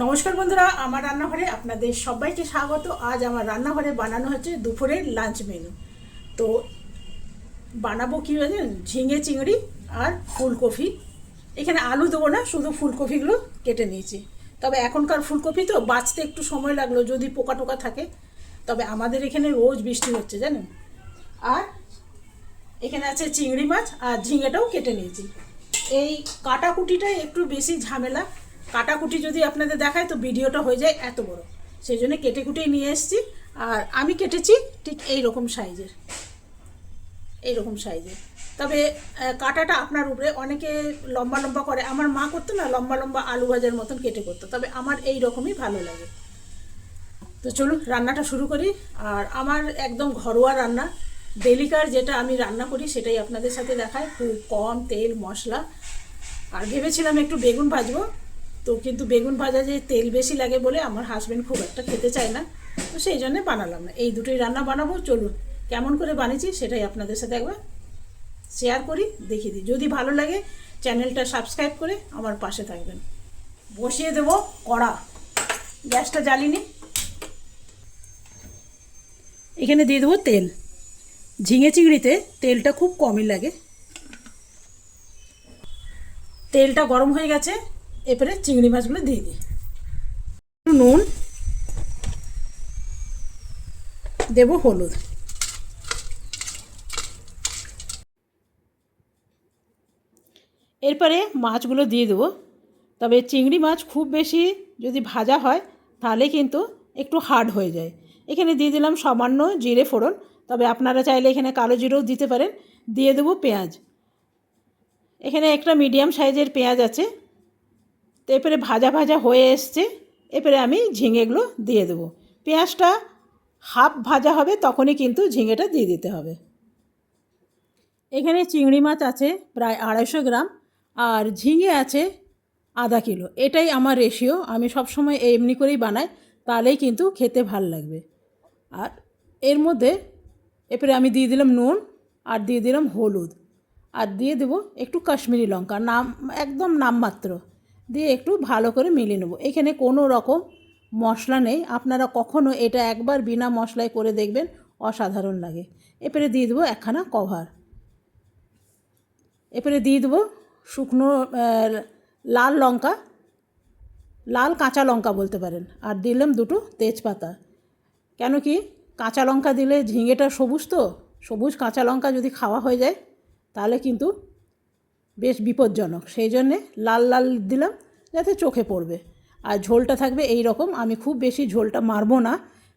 নমস্কার বন্ধুরা, আমার রান্নাঘরে আপনাদের সবাইকে স্বাগত। আজ আমার রান্নাঘরে বানানো হচ্ছে দুপুরের লাঞ্চ মেনু তো বানাবো কী জানেন ঝিঙে চিংড়ি আর ফুলকপি। এখানে আলু দেবো না, শুধু ফুলকপিগুলো কেটে নিয়েছি। তবে এখনকার ফুলকপি তো বাঁচতে একটু সময় লাগল, যদি পোকা টোকা থাকে। তবে আমাদের এখানে রোজ বৃষ্টি হচ্ছে, জানেন? আর এখানে আছে চিংড়ি মাছ, আর ঝিঙেটাও কেটে নিয়েছি। এই কাটাকুটিটাই একটু বেশি ঝামেলা। কাটাকুটি যদি আপনাদের দেখায়, তো ভিডিওটা হয়ে যায় এত বড়। সেই জন্য কেটে কুটেই নিয়ে এসেছি। আর আমি কেটেছি ঠিক এই রকম সাইজের। এই রকম সাইজের। তবে কাটাটা আপনার উপরে, অনেকে লম্বা লম্বা করে। আমার মা করতো না, লম্বা লম্বা আলু ভাজার মতন কেটে করতো। তবে আমার এই রকমই ভালো লাগে। তো চলুন, রান্নাটা শুরু করি। আর আমার একদম ঘরোয়া রান্না। ডেলিকার যেটা আমি রান্না করি, সেটাই আপনাদের সাথে দেখায়। খুব কম তেল, মশলা। আর ভেবেছিলাম একটু বেগুন ভাজবো। তো কিন্তু বেগুন ভাজা যে তেল বেশি লাগে বলে আমার হাজব্যান্ড খুব একটা খেতে চায় না। তো সেই জন্যে বানালাম। না এই দুটোই রান্না বানাবো, চলুন। কেমন করে বানিয়েছি সেটাই আপনাদের সাথে একবার শেয়ার করি, দেখিয়ে দিই। যদি ভালো লাগে চ্যানেলটা সাবস্ক্রাইব করে আমার পাশে থাকবেন। বসিয়ে দেবো কড়া। গ্যাসটা জ্বালিনি। এখানে দিয়ে দেবো তেল। ঝিঙে চিংড়িতে তেলটা খুব কমই লাগে। তেলটা গরম হয়ে গেছে। এরপরে চিংড়ি মাছগুলো দিয়ে দিই। নুন, দেব হলুদ। এরপরে মাছগুলো দিয়ে দেবো। তবে চিংড়ি মাছ খুব বেশি যদি ভাজা হয়, তাহলে কিন্তু একটু হার্ড হয়ে যায়। এখানে দিয়ে দিলাম সামান্য জিরে ফোড়ন। তবে আপনারা চাইলে এখানে কালো জিরেও দিতে পারেন। দিয়ে দেবো পেঁয়াজ। এখানে একটা মিডিয়াম সাইজের পেঁয়াজ আছে। এরপরে ভাজা ভাজা হয়ে এসছে, এরপরে আমি ঝিঙেগুলো দিয়ে দেবো। পেঁয়াজটা হাফ ভাজা হবে, তখনই কিন্তু ঝিঙেটা দিয়ে দিতে হবে। এখানে চিংড়ি মাছ আছে প্রায় আড়াইশো গ্রাম, আর ঝিঙে আছে আধা কিলো। এটাই আমার রেশিও আমি সবসময় এমনি করেই বানাই, তাহলেই কিন্তু খেতে ভালো লাগবে। আর এর মধ্যে এরপরে আমি দিয়ে দিলাম নুন, আর দিয়ে দিলাম হলুদ, আর দিয়ে দেবো একটু কাশ্মীরি লঙ্কা, নাম, একদম নামমাত্র। দিয়ে একটু ভালো করে মিলিয়ে নেব। এখানে কোনো রকম মশলা নেই। আপনারা কখনো এটা একবার বিনা মশলায় করে দেখবেন, অসাধারণ লাগে। এরপরে দিয়ে দেবো একখানা কভার। এরপরে দিয়ে দেবো শুকনো লাল লঙ্কা, লাল কাঁচা লঙ্কা বলতে পারেন। আর দিলাম দুটো তেজপাতা। কেন কি কাঁচা লঙ্কা দিলে ঝিঙেটা সবুজ তো? সবুজ কাঁচা লঙ্কা যদি খাওয়া হয়ে যায়, তাহলে কিন্তু বেশ বিপজ্জনক। সেই জন্যে লাল লাল দিলাম, যাতে চোখে পড়বে। আর ঝোলটা থাকবে এই রকম। আমি খুব বেশি ঝোলটা মারবো না,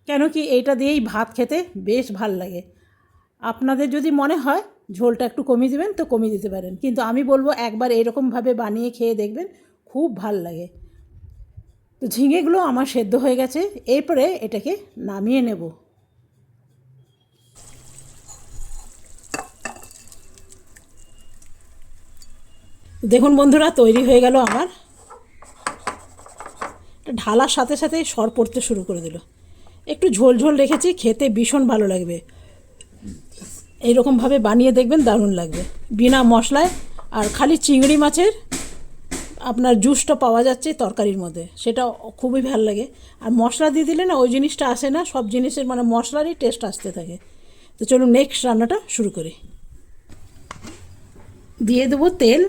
কেন কি এইটা দিয়েই ভাত খেতে বেশ ভালো লাগে। আপনাদের যদি মনে হয় ঝোলটা একটু কমিয়ে দেবেন, তো কমিয়ে দিতে পারেন। কিন্তু আমি বলব একবার এরকমভাবে বানিয়ে খেয়ে দেখবেন, খুব ভালো লাগে। তো ঝিঙেগুলো আমার সেদ্ধ হয়ে গেছে। এরপরে এটাকে নামিয়ে নেব। দেখুন বন্ধুরা, তৈরি হয়ে গেল আমার। ঢালার সাথে সাথে সর পড়তে শুরু করে দিল। একটু ঝোল ঝোল রেখেছি, খেতে ভীষণ ভালো লাগবে। এইরকমভাবে বানিয়ে দেখবেন, দারুণ লাগবে। বিনা মশলায়, আর খালি চিংড়ি মাছের আপনার জুসটা পাওয়া যাচ্ছে তরকারির মধ্যে। সেটা খুবই ভালো লাগে। আর মশলা দিয়ে দিলে না, ওই জিনিসটা আসে না, সব জিনিসের মানে মশলারই টেস্ট আসতে থাকে। তো চলুন নেক্সট রান্নাটা শুরু করি। দিয়ে দেবো তেল।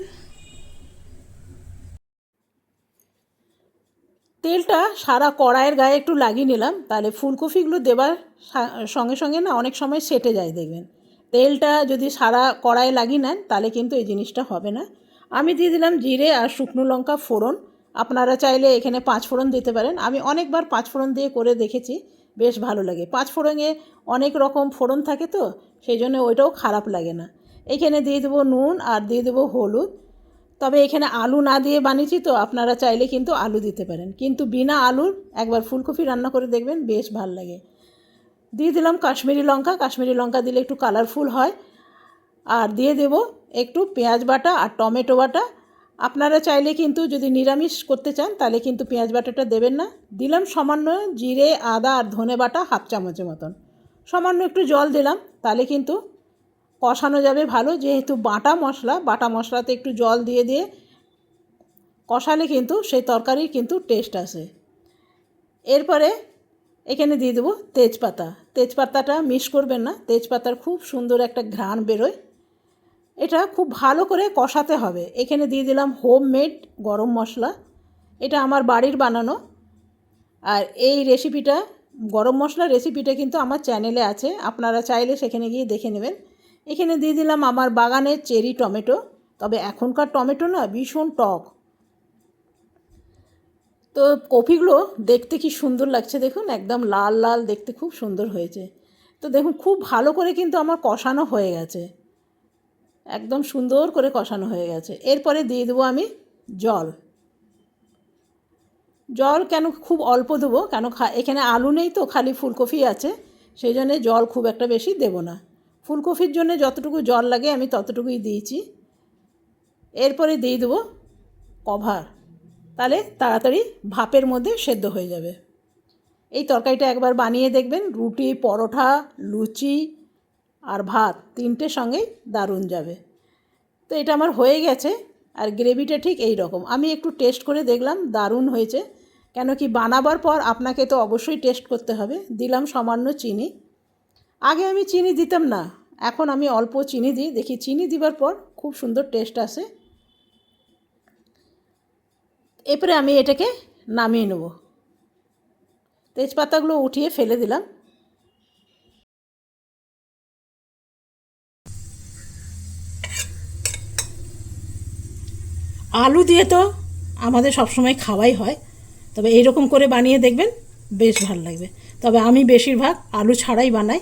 তেলটা সারা কড়াইয়ের গায়ে একটু লাগিয়ে নিলাম। তাহলে ফুলকপিগুলো দেবার সঙ্গে সঙ্গে না অনেক সময় সেটে যায় দেখবেন। তেলটা যদি সারা কড়াইয়ে লাগিয়ে নেন, তাহলে কিন্তু এই জিনিসটা হবে না। আমি দিয়ে দিলাম জিরে আর শুকনো লঙ্কা ফোড়ন। আপনারা চাইলে এখানে পাঁচ ফোড়ন দিতে পারেন। আমি অনেকবার পাঁচ ফোড়ন দিয়ে করে দেখেছি, বেশ ভালো লাগে। পাঁচ ফোড়নে অনেক রকম ফোড়ন থাকে তো, সেই জন্য ওইটাও খারাপ লাগে না। এখানে দিয়ে দেবো নুন আর দিয়ে দেবো হলুদ। তবে এখানে আলু না দিয়ে বানিয়েছি তো আপনারা চাইলে কিন্তু আলু দিতে পারেন। কিন্তু বিনা আলুর একবার ফুলকপি রান্না করে দেখবেন বেশ ভালো লাগে। দিয়ে দিলাম কাশ্মীরি লঙ্কা। কাশ্মীরি লঙ্কা দিলে একটু কালারফুল হয়। আর দিয়ে দেব একটু পেঁয়াজ বাটা আর টমেটো বাটা। আপনারা চাইলে কিন্তু যদি নিরামিষ করতে চান তাহলে কিন্তু পেঁয়াজ বাটাটা দেবেন না। দিলাম সামান্য জিরে, আদা আর ধনে বাটা হাফ চামচের মতন। সামান্য একটু জল দিলাম, তাহলে কিন্তু কষানো যাবে ভালো, যেহেতু বাটা মশলা, বাটা মশলাতে একটু জল দিয়ে দিয়ে কষালে কিন্তু সেই তরকারির কিন্তু টেস্ট আসে। এরপরে এখানে দিয়ে দেবো তেজপাতা। তেজপাতাটা মিস করবেন না, তেজপাতার খুব সুন্দর একটা ঘ্রাণ বেরোয়। এটা খুব ভালো করে কষাতে হবে। এখানে দিয়ে দিলাম হোম মেড গরম মশলা। এটা আমার বাড়ির বানানো। আর এই রেসিপিটা গরম মশলার রেসিপিটা কিন্তু আমার চ্যানেলে আছে। আপনারা চাইলে সেখানে গিয়ে দেখে নেবেন। এখানে দিয়ে দিলাম আমার বাগানের চেরি টমেটো, তবে এখনকার টমেটো না ভীষণ টক। তো কপিগুলো দেখতে কি সুন্দর লাগছে দেখুন, একদম লাল লাল দেখতে খুব সুন্দর হয়েছে। তো দেখুন, খুব ভালো করে কিন্তু আমার কষানো হয়ে গেছে। একদম সুন্দর করে কষানো হয়ে গেছে। এরপরে দিয়ে দেবো আমি জল। জল কেন খুব অল্প দেবো, কেন এখানে আলু নেই তো, খালি ফুলকপি আছে, সেই জন্যে জল খুব একটা বেশি দেবো না। ফুলকপির জন্য যতটুকু জল লাগে আমি ততটুকুই দিয়েছি। এরপরে দিয়ে দেবো কভার। তাহলে তাড়াতাড়ি ভাপের মধ্যে সেদ্ধ হয়ে যাবে। এই তরকারিটা একবার বানিয়ে দেখবেন, রুটি, পরোটা, লুচি আর ভাত তিনটে সঙ্গেই দারুণ যাবে। তো এটা আমার হয়ে গেছে আর গ্রেভিটা ঠিক এই রকম। আমি একটু টেস্ট করে দেখলাম, দারুণ হয়েছে। কেন কি বানাবার পর আপনাকে তো অবশ্যই টেস্ট করতে হবে। দিলাম সামান্য চিনি। আগে আমি চিনি দিতাম না, এখন আমি অল্প চিনি দিই। দেখি চিনি দিবার পর খুব সুন্দর টেস্ট আসে। এরপরে আমি এটাকে নামিয়ে নেব। তেজপাতাগুলো উঠিয়ে ফেলে দিলাম। আলু দিয়ে তো আমাদের সবসময় খাওয়াই হয়, তবে এইরকম করে বানিয়ে দেখবেন বেশ ভালো লাগবে। তবে আমি বেশিরভাগ আলু ছাড়াই বানাই।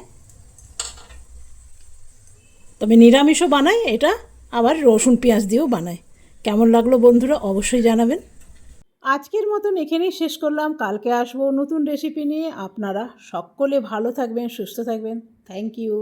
তবে নিরামিষও বানাই এটা আবার রসুন পেঁয়াজ দিয়েও বানাই কেমন লাগল বন্ধুরা অবশ্যই জানাবেন। আজকের মতন এখানেই শেষ করলাম। কালকে আসব নতুন রেসিপি নিয়ে। আপনারা সকলে ভালো থাকবেন, সুস্থ থাকবেন। Thank you